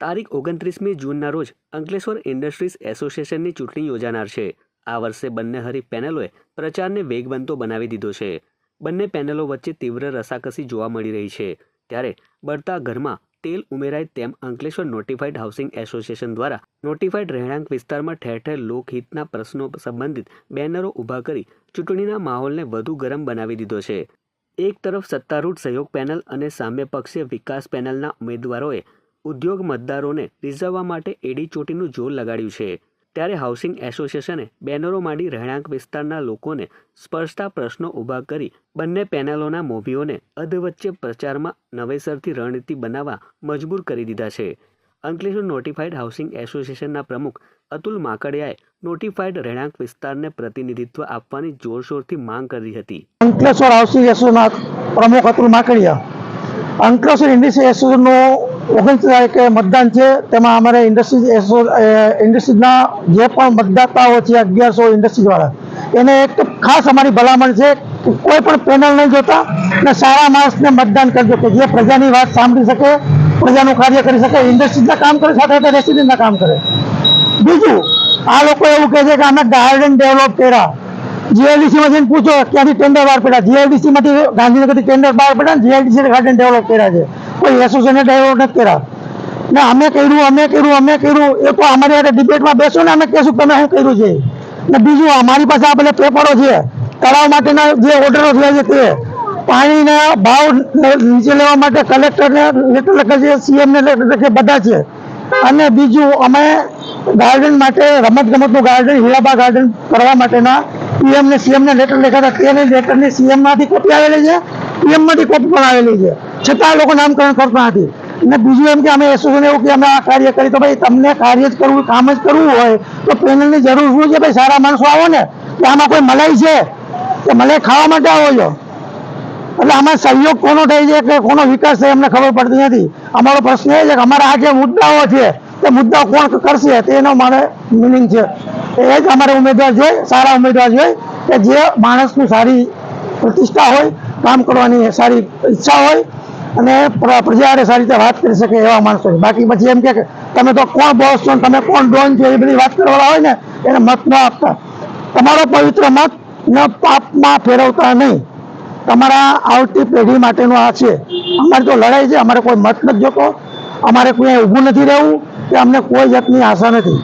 તારીખ ઓગણત્રીસમી જૂનના રોજ અંકલેશ્વર ઇન્ડસ્ટ્રીઝ એસોસિએશનની ચૂંટણી યોજાનાર છે. આ વર્ષે બંને હરીફ પેનલોએ પ્રચારને વેગવંતો બનાવી દીધો છે. બંને પેનલો વચ્ચે તીવ્ર રસાકસી જોવા મળી રહી છે. ત્યારે બળતા ઘરમાં તેલ ઉમેરાય તેમ અંકલેશ્વર નોટિફાઈડ હાઉસિંગ એસોસિએશન દ્વારા નોટિફાઈડ રહેણાંક વિસ્તારમાં ઠેર ઠેર લોકહિતના પ્રશ્નો સંબંધિત બેનરો ઊભા કરી ચૂંટણીના માહોલને વધુ ગરમ બનાવી દીધો છે. એક તરફ સત્તારૂઢ સહયોગ પેનલ અને સામ્ય પક્ષીય વિકાસ પેનલના ઉમેદવારોએ ઉદ્યોગ મતદારોને રીઝવવા માટે એડી ચોટીનું જોર લગાડ્યું છે. ત્યારે હાઉસિંગ એસોસિએશને બેનરો માંડી રહેણાંક વિસ્તારના લોકોને સ્પર્શતા પ્રશ્નો ઊભા કરી બંને પેનલોના મોભીઓને અધવચ્ચે પ્રચારમાં નવેસરથી રણનીતિ બનાવવા મજબૂર કરી દીધા છે. અંકલેશ્વર નોટિફાઈડ હાઉસિંગ એસોસિએશનના પ્રમુખ અતુલ માકડિયાએ નોટિફાઈડ રહેણાંક વિસ્તારને પ્રતિનિધિત્વ આપવાની જોરશોરથી માંગ કરી હતી. અંકલેશ્વર હાઉસિંગ એસોસિએશનના પ્રમુખ અતુલ માકડિયા અંકલેશ્વર ઇન્ડસ્ટ્રી એસોસિએશનનું ઓગણીસ તારીખે મતદાન છે. તેમાં અમારે ઇન્ડસ્ટ્રીઝ એસો ઇન્ડસ્ટ્રીઝના જે પણ મતદાતાઓ છે, અગિયારસો ઇન્ડસ્ટ્રીઝવાળા. એને એક ખાસ અમારી ભલામણ છે કોઈ પણ પેનલ નહીં જોતા ને સારા માણસને મતદાન કરજો, કે જે પ્રજાની વાત સાંભળી શકે, પ્રજાનું કાર્ય કરી શકે, ઇન્ડસ્ટ્રીઝના કામ કરે, સાથે સાથે રેસિડેન્ટના કામ કરે. બીજું, આ લોકો એવું કહે છે કે અમે ગાર્ડન ડેવલપ કર્યા. જીઆઈડીસી માં જઈને પૂછો, ક્યાંથી ટેન્ડર બહાર પડ્યા? જીઆઈડીસી માંથી ગાંધીનગરથી ટેન્ડર બહાર પડ્યા જીઆઈડીસી ગાર્ડન ડેવલપ કર્યા છે. કોઈ એસોસિએશને ડેવલપ નથી કર્યા. ને અમે કર્યું અમે કર્યું અમે કર્યું. એ તો અમારી સાથે ડિબેટમાં બેસો ને અમે કહેશું તમે શું કર્યું છે. ને બીજું, અમારી પાસે આ બધા પેપરો છે. તળાવ માટેના જે ઓર્ડરો થયા છે તે. પાણીના ભાવ નીચે લેવા માટે કલેક્ટરને લેટર લખે છે સીએમને લેટર લખે બધા છે. અને બીજું, અમે ગાર્ડન માટે રમત ગમતનું ગાર્ડન હીરાબા ગાર્ડન કરવા માટેના પીએમ ને સીએમ ને લેટર લખ્યા હતા તેની લેટરની સીએમમાંથી કોપી આવેલી છે? પીએમમાંથી કોપી પણ આવેલી છે. છતાં લોકો નામકરણ કરતા નથી. અને બીજું એમ કે અમે એસોસિએશન એવું કે અમે આ કાર્ય કરી. તો ભાઈ તમને કાર્ય જ કરવું, કામ જ કરવું હોય, તો પેનલની જરૂર શું છે? ભાઈ સારા માણસો આવો ને, કે આમાં કોઈ મલાઈ છે? કે મલાઈ ખાવા માટે આવો છો? એટલે આમાં સહયોગ કોનો થાય છે કે કોનો વિકાસ થાય, અમને ખબર પડતી નથી. અમારો પ્રશ્ન એ છે કે અમારા આ જે મુદ્દાઓ છે તે મુદ્દા કોણ કરશે તેનો મારે મિનિંગ છે. એ જ અમારે ઉમેદવાર જોઈએ, સારા ઉમેદવાર જોઈએ કે જે માણસનું સારી પ્રતિષ્ઠા હોય, કામ કરવાની સારી ઈચ્છા હોય અને પ્રજાને સારી રીતે વાત કરી શકે એવા માણસો બાકી પછી એમ કે તમે તો કોણ બોસ છો તમે કોણ ડોન છો એ બધી વાત કરવાના હોય ને, એને મત ન આપતા. તમારો પવિત્ર મત ન પાપમાં ફેરવતા નહીં. તમારા આવતી પેઢી માટેનું આ છે. અમારી તો લડાઈ છે, અમારે કોઈ મત નથી જોતો. અમારે કોઈ ઊભું નથી રહેવું. કે અમને કોઈ જાતની આશા નથી.